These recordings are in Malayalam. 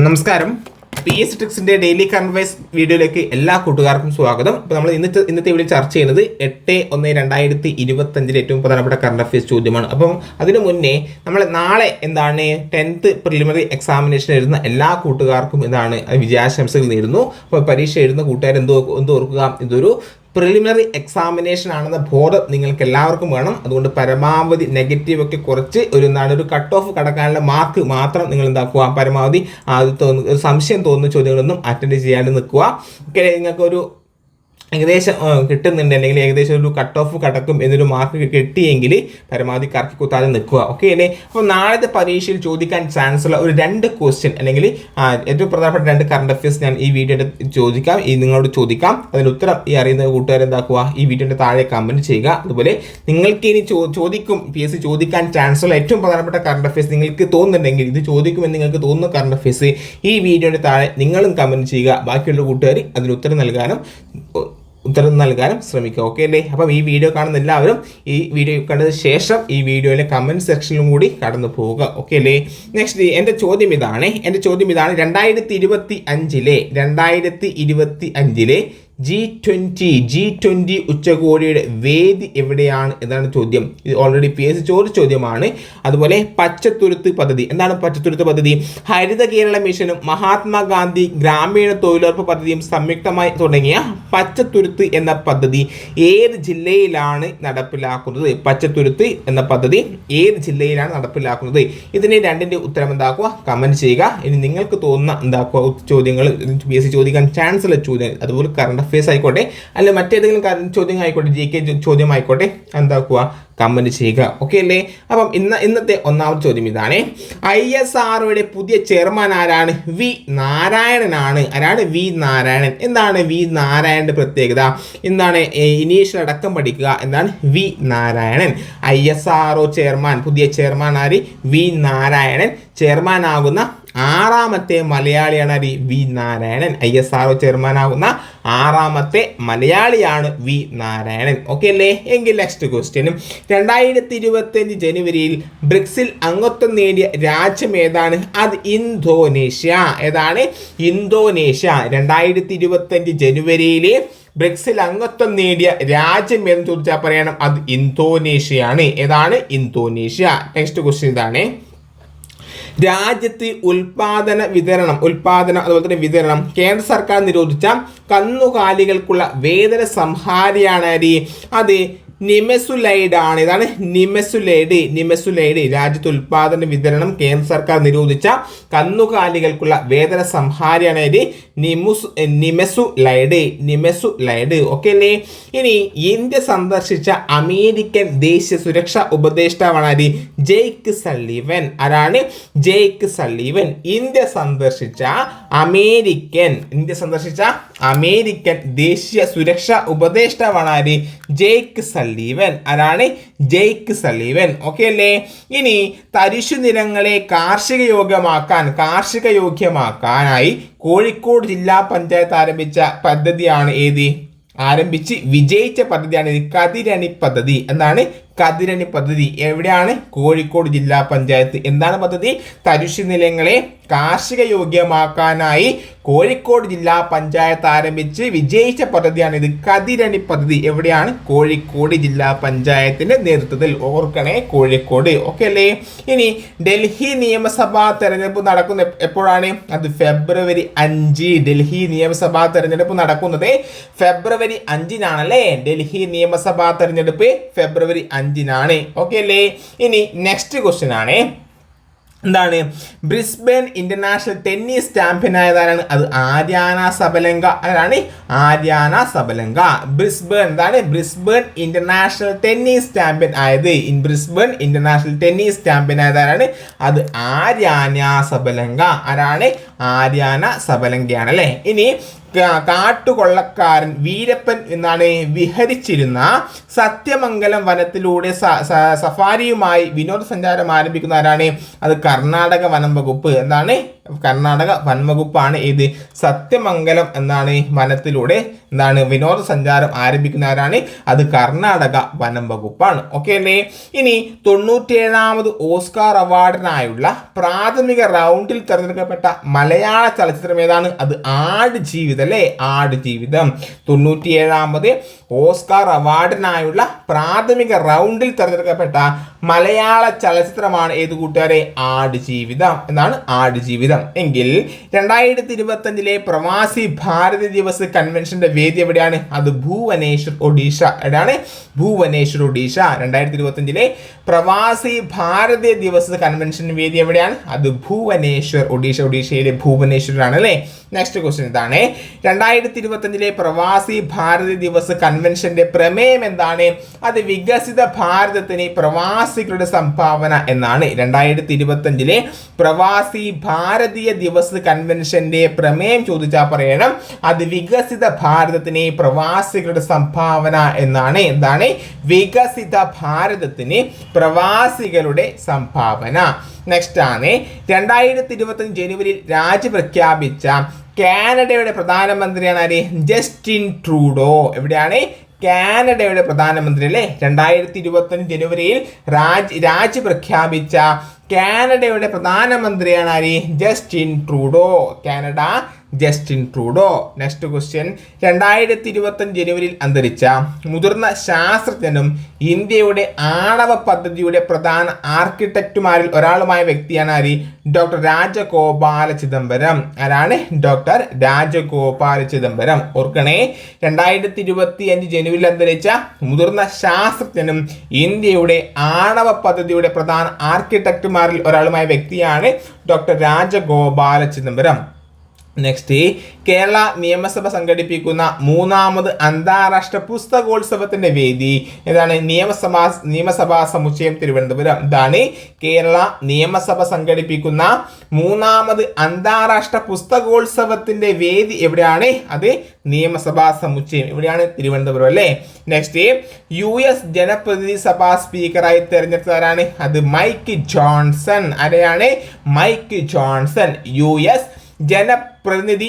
നമസ്കാരം. പി എസ് ട്രിക്സിന്റെ ഡെയിലി കൺവൈസ് വീഡിയോയിലേക്ക് എല്ലാ കൂട്ടുകാർക്കും സ്വാഗതം. അപ്പോൾ നമ്മൾ ഇന്നത്തെ ഇന്നത്തെ വീഡിയോ ചർച്ച ചെയ്യുന്നത് എട്ട് ഒന്ന് രണ്ടായിരത്തി ഇരുപത്തഞ്ചിലെ ഏറ്റവും പ്രധാനപ്പെട്ട കറണ്ട് അഫയേഴ്സ് ചോദ്യമാണ്. അപ്പം അതിനു മുന്നേ നമ്മൾ നാളെ എന്താണ് ടെൻത്ത് പ്രിലിമിനറി എക്സാമിനേഷൻ എഴുതുന്ന എല്ലാ കൂട്ടുകാർക്കും എന്താണ് വിജയാശംസകൾ നേരുന്നു. അപ്പോൾ പരീക്ഷ എഴുതുന്ന കൂട്ടുകാർ എന്തോ എന്തോ ഓർക്കുക. ഇതൊരു പ്രിലിമിനറി എക്സാമിനേഷൻ ആണെന്ന ബോർഡ് നിങ്ങൾക്ക് എല്ലാവർക്കും വേണം. അതുകൊണ്ട് പരമാവധി നെഗറ്റീവ് ഒക്കെ കുറച്ച് ഒരു എന്താണ് ഒരു കട്ട് ഓഫ് കടക്കാനുള്ള മാർക്ക് മാത്രം നിങ്ങൾ എന്താക്കുക? പരമാവധി ആദ്യത്തെ സംശയം തോന്നുന്ന ചോദ്യങ്ങളൊന്നും അറ്റൻഡ് ചെയ്യാണ്ട് നിൽക്കുക. ഓക്കെ നിങ്ങൾക്കൊരു ഏകദേശം കിട്ടുന്നുണ്ട്. അല്ലെങ്കിൽ ഏകദേശം ഒരു കട്ട് ഓഫ് കടക്കും എന്നൊരു മാർക്ക് കിട്ടിയെങ്കിൽ പരമാവധി കറക്കി കുത്താതെ നിൽക്കുക. ഓക്കെ അല്ലേ? അപ്പോൾ നാളത്തെ പരീക്ഷയിൽ ചോദിക്കാൻ ചാൻസ് ഉള്ള ഒരു രണ്ട് ക്വസ്റ്റ്യൻ അല്ലെങ്കിൽ ഏറ്റവും പ്രധാനപ്പെട്ട രണ്ട് കറണ്ട് അഫയേഴ്സ് ഞാൻ ഈ വീഡിയോയുടെ ചോദിക്കാം. ഈ നിങ്ങളോട് ചോദിക്കാം. അതിന് ഉത്തരം ഈ അറിയുന്ന കൂട്ടുകാർ എന്താക്കുക? ഈ വീഡിയോയുടെ താഴെ കമന്റ് ചെയ്യുക. അതുപോലെ നിങ്ങൾക്ക് ഇനി ചോദിക്കും പി എസ് സി ചോദിക്കാൻ ചാൻസ് ഉള്ള ഏറ്റവും പ്രധാനപ്പെട്ട കറണ്ട് അഫയേഴ്സ് നിങ്ങൾക്ക് തോന്നുന്നുണ്ടെങ്കിൽ ഇത് ചോദിക്കുമെന്ന് നിങ്ങൾക്ക് തോന്നുന്ന കറണ്ട് അഫയേഴ്സ് ഈ വീഡിയോയുടെ താഴെ നിങ്ങളും കമന്റ് ചെയ്യുക. ബാക്കിയുള്ള കൂട്ടുകാർ അതിന് ഉത്തരം നൽകാനും ഉത്തരം നൽകാനും ശ്രമിക്കുക. ഓക്കെ അല്ലേ? അപ്പം ഈ വീഡിയോ കാണുന്ന എല്ലാവരും ഈ വീഡിയോ കണ്ടതിന് ശേഷം ഈ വീഡിയോയിലെ കമന്റ് സെക്ഷനിലും കൂടി കടന്നു പോവുക. ഓക്കെ അല്ലേ? നെക്സ്റ്റ് എന്റെ ചോദ്യം ഇതാണ്. എന്റെ ചോദ്യം ഇതാണ്. രണ്ടായിരത്തി ഇരുപത്തി അഞ്ചിലെ രണ്ടായിരത്തി ഇരുപത്തി അഞ്ചിലെ ജി ട്വന്റി ജി ട്വന്റി ഉച്ചകോടിയുടെ വേദി എവിടെയാണ് എന്നാണ് ചോദ്യം. ഇത് ഓൾറെഡി പി എസ് ചോദിച്ച ചോദ്യമാണ്. അതുപോലെ പച്ചത്തുരുത്ത് പദ്ധതി. എന്താണ് പച്ചത്തുരുത്ത് പദ്ധതി? ഹരിത കേരള മിഷനും മഹാത്മാഗാന്ധി ഗ്രാമീണ തൊഴിലുറപ്പ് പദ്ധതിയും സംയുക്തമായി തുടങ്ങിയ പച്ചത്തുരുത്ത് എന്ന പദ്ധതി ഏത് ജില്ലയിലാണ് നടപ്പിലാക്കുന്നത്? പച്ചത്തുരുത്ത് എന്ന പദ്ധതി ഏത് ജില്ലയിലാണ് നടപ്പിലാക്കുന്നത്? ഇതിന് രണ്ടിന്റെ ഉത്തരം എന്താക്കുക? കമന്റ് ചെയ്യുക. ഇനി നിങ്ങൾക്ക് തോന്നുന്ന എന്താക്കുക ചോദ്യങ്ങൾ? പി എസ് ചോദിക്കാൻ ചാൻസ് ഉള്ള ചോദ്യങ്ങൾ. അതുപോലെ കറണ്ട് അഫയേഴ്സ് ആയിക്കോട്ടെ. അല്ലെങ്കിൽ മറ്റേതെങ്കിലും കറണ്ട് ചോദ്യം ആയിക്കോട്ടെ ജി കെ ചോദ്യം ആയിക്കോട്ടെ എന്താക്കുക? കമന്റ് ചെയ്യുക. ഓക്കെ അല്ലേ? അപ്പം ഇന്ന് ഇന്നത്തെ ഒന്നാമത്തെ ചോദ്യം ഇതാണ്. ഐ എസ് ആർഒയുടെ പുതിയ ചെയർമാൻ ആരാണ്? വി നാരായണനാണ്. ആരാണ്? വി നാരായണൻ. എന്താണ് വി നാരായണന്റെ പ്രത്യേകത? എന്താണ് ഇനീഷ്യൽ അടക്കം പഠിക്കുക? എന്താണ്? V Narayanan. I S RO chairman പുതിയ ചെയർമാൻ ആര്? വി നാരായണൻ. ചെയർമാൻ ആകുന്ന ആറാമത്തെ മലയാളിയാണ് V V Narayanan. I S R chairman ആകുന്ന ആറാമത്തെ മലയാളിയാണ് വി നാരായണൻ. ഓക്കെ അല്ലേ? എങ്കിൽ നെക്സ്റ്റ് ക്വസ്റ്റ്യനും രണ്ടായിരത്തി ഇരുപത്തിയഞ്ച് ജനുവരിയിൽ ബ്രിക്സിൽ അംഗത്വം നേടിയ രാജ്യം ഏതാണ്? അത് ഇന്തോനേഷ്യ. ഏതാണ്? ഇന്തോനേഷ്യ. രണ്ടായിരത്തി ഇരുപത്തഞ്ച് ജനുവരിയിലെ ബ്രിക്സിൽ അംഗത്വം നേടിയ രാജ്യം എന്ന് ചോദിച്ചാൽ പറയണം. അത് ഇന്തോനേഷ്യയാണ് ഏതാണ്? ഇന്തോനേഷ്യ. നെക്സ്റ്റ് ക്വസ്റ്റ്യൻ ഇതാണ്. രാജ്യത്ത് ഉൽപാദന വിതരണം ഉൽപാദനം അതുപോലെ തന്നെ വിതരണം കേന്ദ്ര സർക്കാർ നിരോധിച്ച കന്നുകാലികൾക്കുള്ള വേതന സംഹാരിയാണ് അത് നിമെസുലൈഡ് ആണ് ഇതാണ് നിമെസുലൈഡ്. നിമെസുലൈഡ് രാജ്യത്ത് ഉൽപാദന വിതരണം കേന്ദ്ര സർക്കാർ നിരോധിച്ച കന്നുകാലികൾക്കുള്ള വേതന സംഹാരിയാണ് ഇത്. നിമുസ് നിമസുലൈഡ്. നിമസുലൈഡ്. ഓക്കെ അല്ലേ ഇനി ഇന്ത്യ സന്ദർശിച്ച അമേരിക്കൻ ദേശീയ സുരക്ഷാ ഉപദേഷ്ടാവാണ് ആര്? ജെയ്ക്ക് സല്ലീവൻ ആരാണ്? ജെയ്ക്ക് സല്ലീവൻ ഇന്ത്യ സന്ദർശിച്ച അമേരിക്കൻ ഇന്ത്യ സന്ദർശിച്ച അമേരിക്കൻ ദേശീയ സുരക്ഷാ ഉപദേഷ്ടാവാണ് ആര്? ജെയ്ക്ക് സല്ലീവൻ ആരാണ്? ജെയ്ക്ക് സലീവൻ. ഓക്കെ അല്ലേ? ഇനി തരിശു നിലങ്ങളെ കാർഷിക യോഗ്യമാക്കാൻ കാർഷിക യോഗ്യമാക്കാനായി കോഴിക്കോട് ജില്ലാ പഞ്ചായത്ത് ആരംഭിച്ച പദ്ധതിയാണ് ഏത്? ആരംഭിച്ച് വിജയിച്ച പദ്ധതിയാണ് കതിരണി പദ്ധതി. എന്താണ്? കതിരണി പദ്ധതി. എവിടെയാണ്? കോഴിക്കോട് ജില്ലാ പഞ്ചായത്ത്. എന്താണ് പദ്ധതി? തരിശു നിലങ്ങളെ കാർഷിക യോഗ്യമാക്കാനായി കോഴിക്കോട് ജില്ലാ പഞ്ചായത്ത് ആരംഭിച്ച് വിജയിച്ച പദ്ധതിയാണ് ഇത് കതിരണി പദ്ധതി. എവിടെയാണ്? കോഴിക്കോട് ജില്ലാ പഞ്ചായത്തിന്റെ നേതൃത്വത്തിൽ. ഓർക്കണേ കോഴിക്കോട്. ഓക്കെ അല്ലേ? ഇനി ഡൽഹി നിയമസഭാ തെരഞ്ഞെടുപ്പ് നടക്കുന്ന എപ്പോഴാണ്? അത് ഫെബ്രുവരി അഞ്ച്. ഡൽഹി നിയമസഭാ തെരഞ്ഞെടുപ്പ് നടക്കുന്നത് ഫെബ്രുവരി അഞ്ചിനാണല്ലേ? ഡൽഹി നിയമസഭാ തെരഞ്ഞെടുപ്പ് ഫെബ്രുവരി അഞ്ചിനാണ്. ഓക്കെ അല്ലേ? ഇനി നെക്സ്റ്റ് ക്വസ്റ്റ്യൻ ആണ്. എന്താണ്? ബ്രിസ്ബേൺ ഇന്റർനാഷണൽ ടെന്നീസ് ചാമ്പ്യൻ ആയതാരാണ് അത് ആര്യാന സബലങ്ക. ആരാണ്? Aryna Sabalenka. ബ്രിസ്ബേൺ എന്താണ്? ബ്രിസ്ബേൺ ഇന്റർനാഷണൽ ടെന്നീസ് ചാമ്പ്യൻ ആയത്. In Brisbane international tennis champion ആയതാരാണ്? അത് ആര്യാന സബലങ്ക. ആരാണ്? ആര്യാന സബലങ്കയാണ് അല്ലേ ഇനി കാട്ടുകൊള്ളക്കാരൻ വീരപ്പൻ എന്നാണ് വിഹരിച്ചിരുന്ന സത്യമംഗലം വനത്തിലൂടെ സഫാരിയുമായി വിനോദസഞ്ചാരം ആരംഭിക്കുന്ന ആരാണ് അത് കർണാടക വനം വകുപ്പ്. എന്താണ്? കർണാടക വൻവകുപ്പാണ് ഇത്. സത്യമംഗലം എന്നാണ് വനത്തിലൂടെ എന്താണ് വിനോദസഞ്ചാരം ആരംഭിക്കുന്ന ആരാണ്? അത് കർണാടക വനം വകുപ്പാണ് ഓക്കെ അല്ലേ? ഇനി തൊണ്ണൂറ്റേഴാമത് ഓസ്കാർ അവാർഡിനായുള്ള പ്രാഥമിക റൗണ്ടിൽ തിരഞ്ഞെടുക്കപ്പെട്ട മലയാള ചലച്ചിത്രം ഏതാണ്? അത് ആട് ജീവിതം അല്ലേ? ആട് ജീവിതം. തൊണ്ണൂറ്റിയേഴാമത് ഓസ്കാർ അവാർഡിനായുള്ള പ്രാഥമിക റൗണ്ടിൽ തിരഞ്ഞെടുക്കപ്പെട്ട മലയാള ചലച്ചിത്രമാണ് ഏത് കൂട്ടുകാരെ? ആട് ജീവിതം. എന്നാണ് ആട് ജീവിതം. എങ്കിൽ രണ്ടായിരത്തി ഇരുപത്തി അഞ്ചിലെ പ്രവാസി ഭാരതി ദിവസ് കൺവെൻഷന്റെ വേദി എവിടെയാണ്? അത് ഭുവനേശ്വർ ഒഡീഷ. എവിടെയാണ്? ഭുവനേശ്വർ ഒഡീഷ. രണ്ടായിരത്തി ഇരുപത്തി അഞ്ചിലെ പ്രവാസി ഭാരതി ദിവസ് കൺവെൻഷൻ വേദി എവിടെയാണ്? അത് ഭുവനേശ്വർ ഒഡീഷ. ഒഡീഷയിലെ ഭുവനേശ്വരാണ് അല്ലേ? നെക്സ്റ്റ് ക്വസ്റ്റ്യൻ ഇതാണ്. രണ്ടായിരത്തി ഇരുപത്തി അഞ്ചിലെ പ്രവാസി ഭാരതി ദിവസ് കൺവെൻഷന്റെ പ്രമേയം എന്താണ്? അത് വികസിത ഭാരതത്തിന് പ്രവാസികളുടെ സംഭാവന എന്നാണ്. രണ്ടായിരത്തി ഇരുപത്തി അഞ്ചിലെ പ്രവാസി ഭാരതീയ ദിവസ് കൺവെൻഷന്റെ പ്രമേയം ചോദിച്ചാൽ പറയണം. അത് വികസിത ഭാരതത്തിന് പ്രവാസികളുടെ സംഭാവന എന്നാണ്. എന്താണ്? വികസിത ഭാരതത്തിന് പ്രവാസികളുടെ സംഭാവന. നെക്സ്റ്റ് ആണ്. രണ്ടായിരത്തി ഇരുപത്തി ജനുവരിയിൽ രാജി പ്രഖ്യാപിച്ച കാനഡയുടെ പ്രധാനമന്ത്രിയാണ് ആര്? Justin Trudeau. എവിടെയാണ്? കാനഡയുടെ പ്രധാനമന്ത്രി അല്ലേ? രണ്ടായിരത്തി ഇരുപത്തി ജനുവരിയിൽ രാജ് രാജി പ്രഖ്യാപിച്ച കാനഡയുടെ പ്രധാനമന്ത്രിയാണ് ആര്? Justin Trudeau. Canada Justin Trudeau. Next question രണ്ടായിരത്തി ഇരുപത്തഞ്ച് ജനുവരിയിൽ അന്തരിച്ച മുതിർന്ന ശാസ്ത്രജ്ഞനും ഇന്ത്യയുടെ ആണവ പദ്ധതിയുടെ പ്രധാന ആർക്കിടെക്റ്റുമാരിൽ ഒരാളുമായ വ്യക്തിയാണ് ആര്? ഡോക്ടർ രാജഗോപാല ചിദംബരം. ആരാണ്? ഡോക്ടർ രാജഗോപാല ചിദംബരം. ഓർക്കണേ. രണ്ടായിരത്തി ഇരുപത്തി അഞ്ച് ജനുവരിയിൽ അന്തരിച്ച മുതിർന്ന ശാസ്ത്രജ്ഞനും ഇന്ത്യയുടെ ആണവ പദ്ധതിയുടെ പ്രധാന ആർക്കിടെക്റ്റുമാരിൽ ഒരാളുമായ വ്യക്തിയാണ് ഡോക്ടർ രാജഗോപാല ചിദംബരം. നെക്സ്റ്റ് കേരള നിയമസഭ സംഘടിപ്പിക്കുന്ന മൂന്നാമത് അന്താരാഷ്ട്ര പുസ്തകോത്സവത്തിന്റെ വേദി. ഏതാണ്? നിയമസഭാ നിയമസഭാ സമുച്ചയം തിരുവനന്തപുരം. ഇതാണ് കേരള നിയമസഭ സംഘടിപ്പിക്കുന്ന മൂന്നാമത് അന്താരാഷ്ട്ര പുസ്തകോത്സവത്തിന്റെ വേദി. എവിടെയാണ്? അത് നിയമസഭാ സമുച്ചയം. എവിടെയാണ്? തിരുവനന്തപുരം അല്ലേ? നെക്സ്റ്റ് യു എസ് ജനപ്രതിനിധി സഭാ സ്പീക്കറായി തെരഞ്ഞെടുത്തവരാണ്. അത് മൈക്ക് ജോൺസൺ. ആരെയാണ്? Mike Johnson. യു എസ് ജനപ്രതിനിധി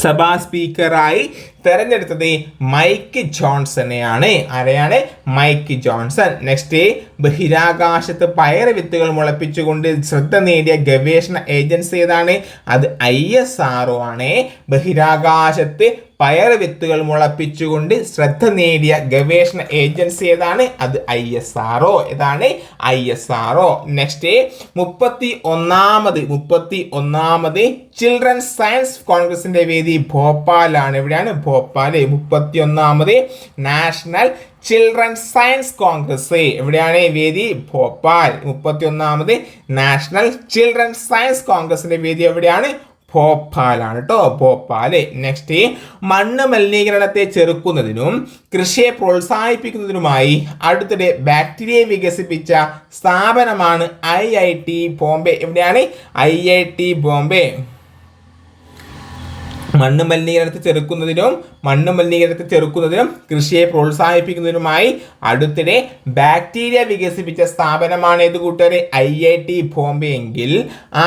സഭാ സ്പീക്കറായി തെരഞ്ഞെടുത്തത് മൈക്ക് ജോൺസണെയാണ് ആരെയാണ്? Mike Johnson. നെക്സ്റ്റ് ബഹിരാകാശത്ത് പയർ വിത്തുകൾ മുളപ്പിച്ചുകൊണ്ട് ശ്രദ്ധ നേടിയ ഗവേഷണ ഏജൻസി ഏതാണ്? അത് ഐ എസ് ആർ ഒ ആണ്. ബഹിരാകാശത്ത് പയർ വിത്തുകൾ മുളപ്പിച്ചുകൊണ്ട് ശ്രദ്ധ നേടിയ ഗവേഷണ ഏജൻസി ഏതാണ്? അത് ഐ എസ് ആർ ഒ. ഏതാണ്? I S R O. Next മുപ്പത്തി ഒന്നാമത് മുപ്പത്തി ഒന്നാമത് ചിൽഡ്രൻസ് സയൻസ് കോൺഗ്രസിന്റെ വേദി ഭോപ്പാലാണ്. എവിടെയാണ്? ഭോപ്പാൽ മുപ്പത്തി ഒന്നാമത് നാഷണൽ ചിൽഡ്രൻ സയൻസ് കോൺഗ്രസ്. എവിടെയാണ് വേദി? ഭോപ്പാൽ. മുപ്പത്തി ഒന്നാമത് നാഷണൽ ചിൽഡ്രൻ സയൻസ് കോൺഗ്രസിന്റെ വേദി എവിടെയാണ്? ഭോപ്പാലാണ് കേട്ടോ ഭോപ്പാൽ. നെക്സ്റ്റ് മണ്ണ് മലിനീകരണത്തെ ചെറുക്കുന്നതിനും കൃഷിയെ പ്രോത്സാഹിപ്പിക്കുന്നതിനുമായി അടുത്തിടെ ബാക്ടീരിയ വികസിപ്പിച്ച സ്ഥാപനമാണ് ഐ ഐ ടി ബോംബെ. എവിടെയാണ്? I I T Bombay. മണ്ണ് മലിനീകരണത്തെ ചെറുക്കുന്നതിനും മണ്ണ് മലിനീകരണത്തെ ചെറുക്കുന്നതിനും കൃഷിയെ പ്രോത്സാഹിപ്പിക്കുന്നതിനുമായി അടുത്തിടെ ബാക്ടീരിയ വികസിപ്പിച്ച സ്ഥാപനമാണ് ഏത് കൂട്ടുകാരെ? ഐ ഐ ടി ബോംബെ എങ്കിൽ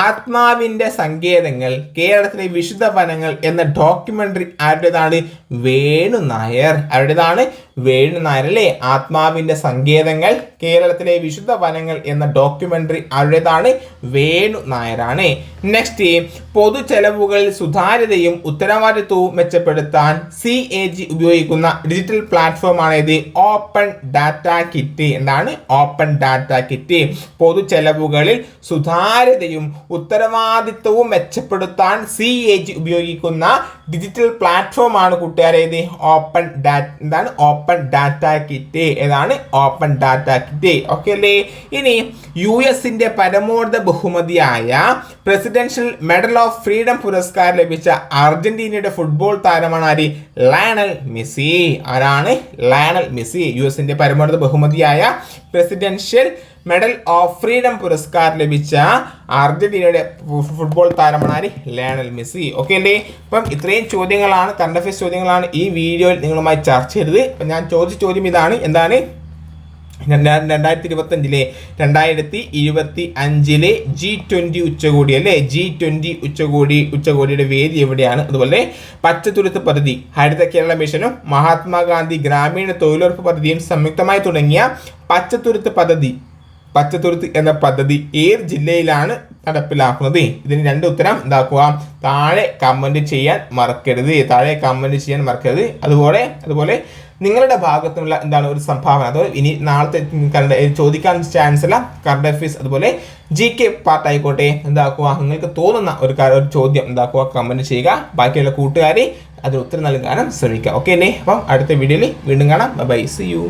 ആത്മാവിന്റെ സങ്കേതങ്ങൾ കേരളത്തിലെ വിശുദ്ധ വനങ്ങൾ എന്ന ഡോക്യുമെന്ററി ആരുടേതാണ്? വേണു നായർ. ആരുടേതാണ്? വേണു നായർ അല്ലേ ആത്മാവിന്റെ സങ്കേതങ്ങൾ കേരളത്തിലെ വിശുദ്ധ വനങ്ങൾ എന്ന ഡോക്യുമെന്ററി ആരുടേതാണ്? വേണു നായരാണ് നെക്സ്റ്റ് പൊതു ചെലവുകളിൽ സുതാര്യതയും ഉത്തരവാദിത്വവും മെച്ചപ്പെടുത്താൻ സി എ ജി ഉപയോഗിക്കുന്ന ഡിജിറ്റൽ പ്ലാറ്റ്ഫോമാണ് ഇത് ഓപ്പൺ ഡാറ്റ കിറ്റ് എന്താണ്? ഓപ്പൺ ഡാറ്റ കിറ്റ് പൊതു ചെലവുകളിൽ സുതാര്യതയും ഉത്തരവാദിത്വവും മെച്ചപ്പെടുത്താൻ സി എ ജി ഉപയോഗിക്കുന്ന ഡിജിറ്റൽ പ്ലാറ്റ്ഫോമാണ് കൂട്ടുകാരെ ഇത്. ഓപ്പൺ ഡാറ്റ എന്താണ്? ഓപ്പൺ ഡാറ്റ കിറ്റ് ഏതാണ്? ഓപ്പൺ ഡാറ്റ കിറ്റ് ഓക്കെ അല്ലേ? ഇനി യു എസിന്റെ പരമോന്നത ബഹുമതിയായ പ്രസിഡൻഷ്യൽ മെഡൽ ഓഫ് ഫ്രീഡം പുരസ്കാരം ലഭിച്ച അർജന്റീനയുടെ ഫുട്ബോൾ താരമാണ് ആര്? ലാനൽ മെസ്സി ആരാണ്? ലാനൽ മെസ്സി യു എസിന്റെ പരമോന്നത ബഹുമതിയായ പ്രസിഡൻഷ്യൽ മെഡൽ ഓഫ് ഫ്രീഡം പുരസ്കാരം ലഭിച്ച അർജന്റീനയുടെ ഫുട്ബോൾ താരമാണ് ലയണൽ മെസ്സി. ഓക്കെ അല്ലേ അപ്പം ഇത്രയും ചോദ്യങ്ങളാണ് കറണ്ട് അഫയേഴ്സ് ചോദ്യങ്ങളാണ് ഈ വീഡിയോയിൽ നിങ്ങളുമായി ചർച്ച ചെയ്തത്. അപ്പം ഞാൻ ചോദിച്ച ചോദ്യം ഇതാണ് എന്താണ്? രണ്ടായിരത്തി ഇരുപത്തഞ്ചിലെ രണ്ടായിരത്തി ഇരുപത്തി അഞ്ചിലെ ജി ട്വന്റി ഉച്ചകോടി അല്ലേ? ജി ട്വന്റി ഉച്ചകോടി ഉച്ചകോടിയുടെ വേദി എവിടെയാണ്? അതുപോലെ പച്ചത്തുരുത്ത് പദ്ധതി ഹരിത കേരള മിഷനും മഹാത്മാഗാന്ധി ഗ്രാമീണ തൊഴിലുറപ്പ് പദ്ധതിയും സംയുക്തമായി തുടങ്ങിയ പച്ചത്തുരുത്ത് പദ്ധതി പച്ചത്തുരുത്ത് എന്ന പദ്ധതി ഏത് ജില്ലയിലാണ് നടപ്പിലാക്കുന്നത്? ഇതിന് രണ്ട് ഉത്തരം എന്താക്കുക? താഴെ കമന്റ് ചെയ്യാൻ മറക്കരുത്. താഴെ കമന്റ് ചെയ്യാൻ മറക്കരുത്. അതുപോലെ അതുപോലെ നിങ്ങളുടെ ഭാഗത്തുള്ള എന്താണ് ഒരു സംഭാവന? അതോ ഇനി നാളത്തെ ചോദിക്കാൻ ചാൻസ് അല്ല കറണ്ട് അഫയേഴ്സ് അതുപോലെ ജി കെ പാർട്ട് ആയിക്കോട്ടെ. എന്താക്കുക? നിങ്ങൾക്ക് തോന്നുന്ന ഒരു ചോദ്യം എന്താക്കുക? കമന്റ് ചെയ്യുക. ബാക്കിയുള്ള കൂട്ടുകാരെ അതിന് ഉത്തരം നൽകാനും ശ്രമിക്കുക. ഓക്കെ അല്ലേ? അപ്പം അടുത്ത വീഡിയോയിൽ വീണ്ടും കാണാം. By C U